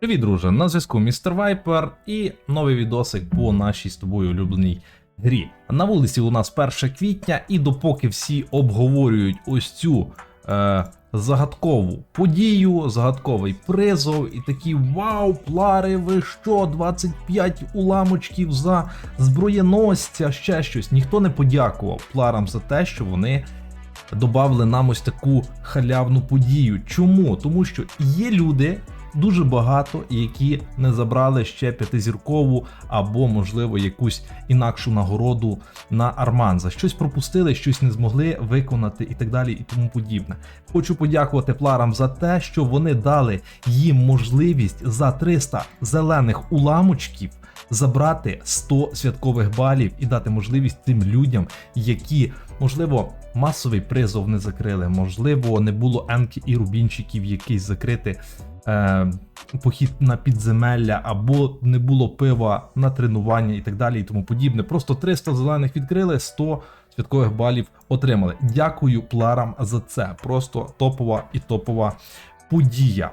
Привіт, друже! На зв'язку Містер Вайпер і новий відосик по нашій з тобою улюбленій грі. На вулиці у нас 1 квітня, і допоки всі обговорюють ось цю е, загадкову подію, загадковий призов, і такі вау, плари, ви що, 25 уламочків за зброєносця, ще щось. Ніхто не подякував пларам за те, що вони добавили нам ось таку халявну подію. Чому? Тому що є люди. Дуже багато, які не забрали ще п'ятизіркову або, можливо, якусь інакшу нагороду на Арманза. Щось пропустили, щось не змогли виконати і так далі, і тому подібне. Хочу подякувати пларам за те, що вони дали їм можливість за 300 зелених уламочків забрати 100 святкових балів і дати можливість тим людям, які, можливо, масовий призов не закрили, можливо, не було енки і рубінчиків якийсь закрити. Е, похід на підземелля, або не було пива на тренування і так далі, і тому подібне. Просто 300 зелених відкрили, 100 святкових балів отримали. Дякую пларам за це. Просто топова і топова подія.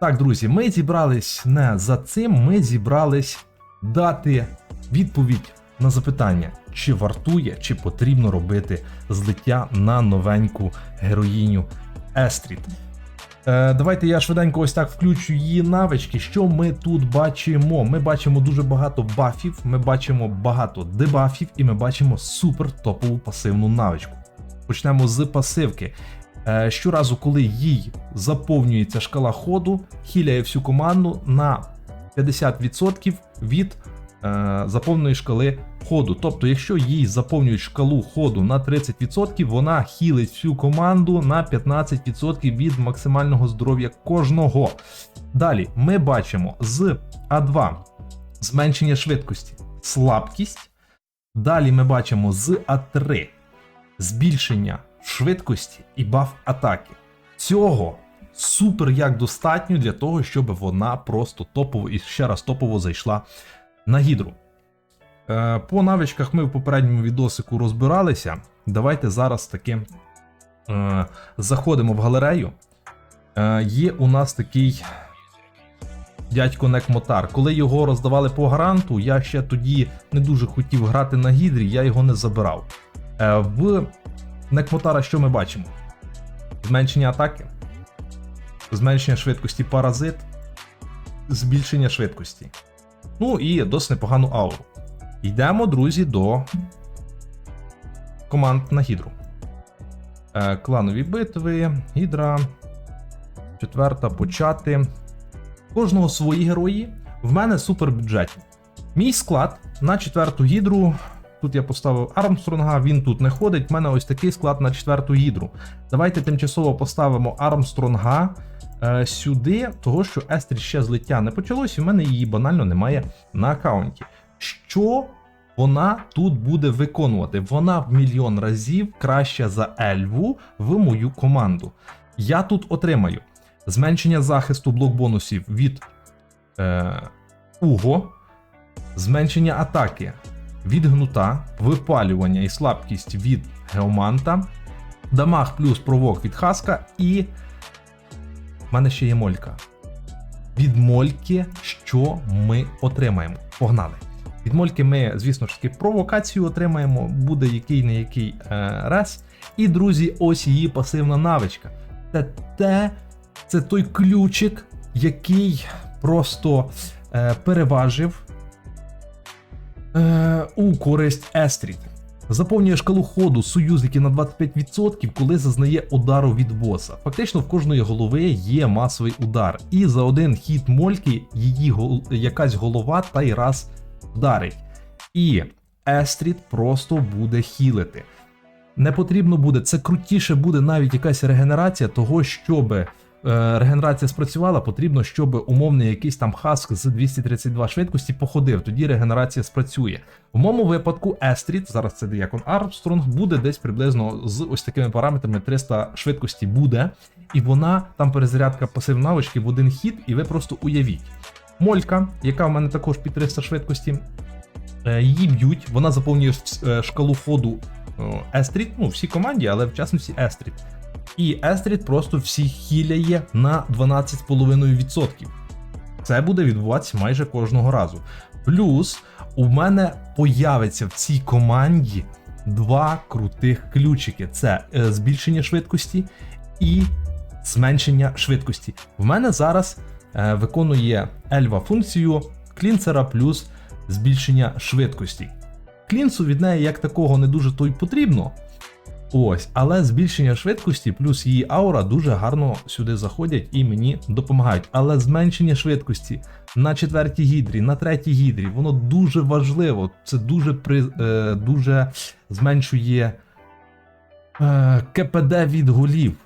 Так, друзі, ми зібрались не за цим, ми зібрались дати відповідь на запитання, чи вартує, чи потрібно робити злиття на новеньку героїню Естріт. Е, Давайте я швиденько ось так включу її навички. Що ми тут бачимо? Ми бачимо дуже багато бафів, ми бачимо багато дебафів, і ми бачимо супер топову пасивну навичку. Почнемо з пасивки. Е, Щоразу, коли їй заповнюється шкала ходу, хіляє всю команду на 50% від е, заповненої шкали ходу. Тобто, якщо їй заповнюють шкалу ходу на 30%, вона хілить всю команду на 15% від максимального здоров'я кожного. Далі ми бачимо з А2 зменшення швидкості, слабкість. Далі ми бачимо з А3 збільшення швидкості і баф атаки. Цього супер як достатньо для того, щоб вона просто топово і ще раз топово зайшла на гідру. Е, По навичках ми в попередньому відосику розбиралися. Давайте зараз таки е, заходимо в галерею. Е, Є у нас такий дядько Некмотар. Коли його роздавали по гаранту, я ще тоді не дуже хотів грати на гідрі, я його не забирав. В Некмотара що ми бачимо? Зменшення атаки, зменшення швидкості паразит, збільшення швидкості. Ну і досить непогану ауру. Йдемо, друзі, до команд на гідру. Е, кланові битви, гідра. Четверта почати. Кожного свої герої. В мене супербюджетні. Мій склад на четверту гідру. Тут я поставив Армстронга, він тут не ходить. В мене ось такий склад на четверту гідру. Давайте тимчасово поставимо Армстронга е, сюди, того що Естрі ще злиття не почалось, і в мене її банально немає на аккаунті. Що вона тут буде виконувати? Вона в мільйон разів краща за Ельву в мою команду. Я тут отримаю зменшення захисту блок бонусів від е, Уго, зменшення атаки від гнута, випалювання і слабкість від Геоманта, дамаг плюс провок від Хаска, і в мене ще є молька. Від мольки, що ми отримаємо? Погнали! Від мольки ми, звісно ж таки, провокацію отримаємо, буде який не який е, раз. І, друзі, ось її пасивна навичка. Це те, це той ключик, який просто е, переважив е, у користь Естріт. Заповнює шкалу ходу союзників на 25%, коли зазнає удару від боса. Фактично в кожної голови є масовий удар, і за один хід мольки її якась голова та й раз вдарить. І Естріт просто буде хілити. Не потрібно буде, це крутіше буде навіть якась регенерація того, щоб е, регенерація спрацювала, потрібно, щоб умовний якийсь там хаск з 232 швидкості походив, тоді регенерація спрацює. В моєму випадку Естріт, зараз це Діакон Армстронг, буде десь приблизно з ось такими параметрами 300 швидкості буде, і вона там перезарядка пасив навички в один хід, і ви просто уявіть. Молька, яка в мене також під 300 швидкості, е, її б'ють, вона заповнює е, шкалу ходу Естріт, ну, всій команді, але в частності Естріт. І Естріт просто всіх хіляє на 12,5%. Це буде відбуватися майже кожного разу. Плюс у мене появиться в цій команді два крутих ключики: це е, збільшення швидкості і зменшення швидкості. В мене зараз виконує Ельва функцію клінцера плюс збільшення швидкості. Клінцу від неї як такого не дуже то й потрібно. Ось, але збільшення швидкості плюс її аура дуже гарно сюди заходять і мені допомагають. Але зменшення швидкості на четвертій гідрі, на третій гідрі, воно дуже важливо. Це дуже при, е, дуже зменшує е, КПД від голів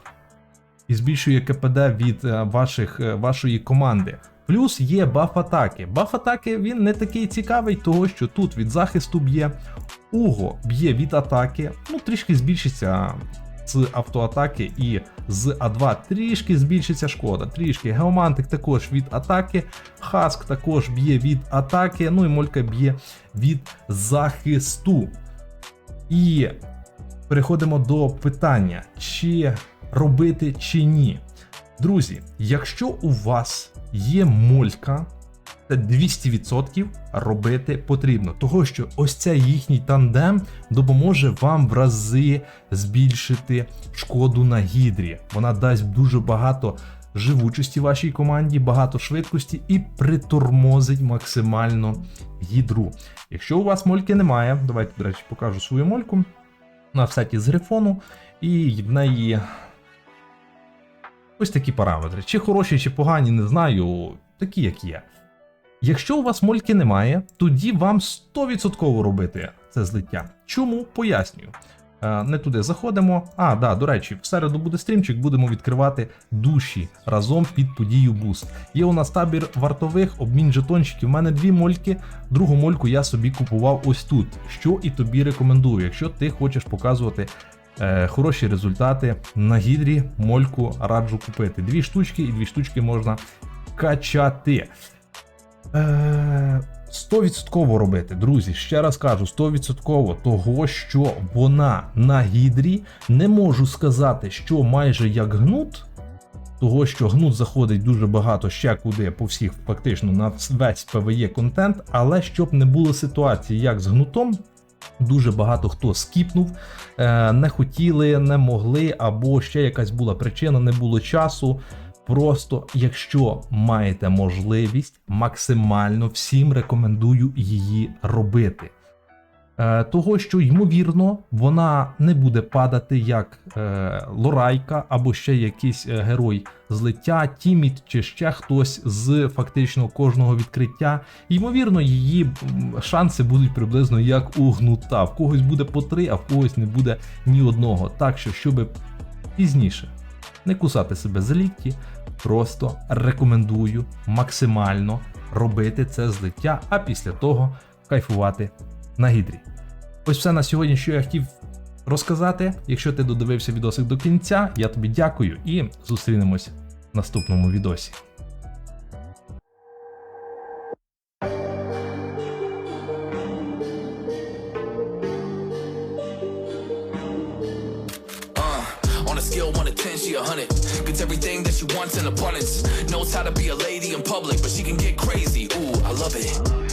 і збільшує КПД від е, ваших, е, вашої команди. Плюс є баф атаки. Баф атаки він не такий цікавий, того що тут від захисту б'є, Уго б'є від атаки, ну трішки збільшиться з автоатаки і з А2 трішки збільшиться шкода. Трішки. Геомантик також від атаки, Хаск також б'є від атаки, ну і Молька б'є від захисту. І переходимо до питання, чи робити чи ні. Друзі, якщо у вас є молька, це 200% робити потрібно. Того, що ось цей їхній тандем допоможе вам в рази збільшити шкоду на гідрі. Вона дасть дуже багато живучості вашій команді, багато швидкості і притормозить максимально гідру. Якщо у вас мольки немає, давайте, до речі, покажу свою мольку на сеті з грифону, і в неї ось такі параметри. Чи хороші, чи погані, не знаю, такі як є. Якщо у вас мольки немає, тоді вам 100% робити це злиття. Чому? Пояснюю. Е, Не туди заходимо. А, да, до речі, в середу буде стрімчик, будемо відкривати душі разом під подію Boost. Є у нас табір вартових, обмін жетончиків. У мене дві мольки. Другу мольку я собі купував ось тут. Що і тобі рекомендую, якщо ти хочеш показувати е, хороші результати на гідрі, мольку раджу купити. Дві штучки, і дві штучки можна качати. Е, 100% робити, друзі, ще раз кажу, 100% того, що вона на гідрі, не можу сказати, що майже як гнут, того, що гнут заходить дуже багато ще куди по всіх, фактично на весь PvE контент, але щоб не було ситуації, як з гнутом, дуже багато хто скіпнув, е, не хотіли, не могли, або ще якась була причина, не було часу. Просто, якщо маєте можливість, максимально всім рекомендую її робити. Е, того, що, ймовірно, вона не буде падати як е, Лорайка або ще якийсь е, герой злиття, Тіміт чи ще хтось з фактично кожного відкриття. Ймовірно, її шанси будуть приблизно як у гнута. В когось буде по три, а в когось не буде ні одного. Так що, щоб пізніше не кусати себе за лікті, просто рекомендую максимально робити це злиття, а після того кайфувати на гідрі. Ось все на сьогодні, що я хотів розказати. Якщо ти додивився відосик до кінця, я тобі дякую і зустрінемось в наступному відосі. Uh, on a scale 1 to 10, she a 100. Gets everything that she wants in abundance. Knows how to be a lady in public, but she can get crazy. Ooh, I love it.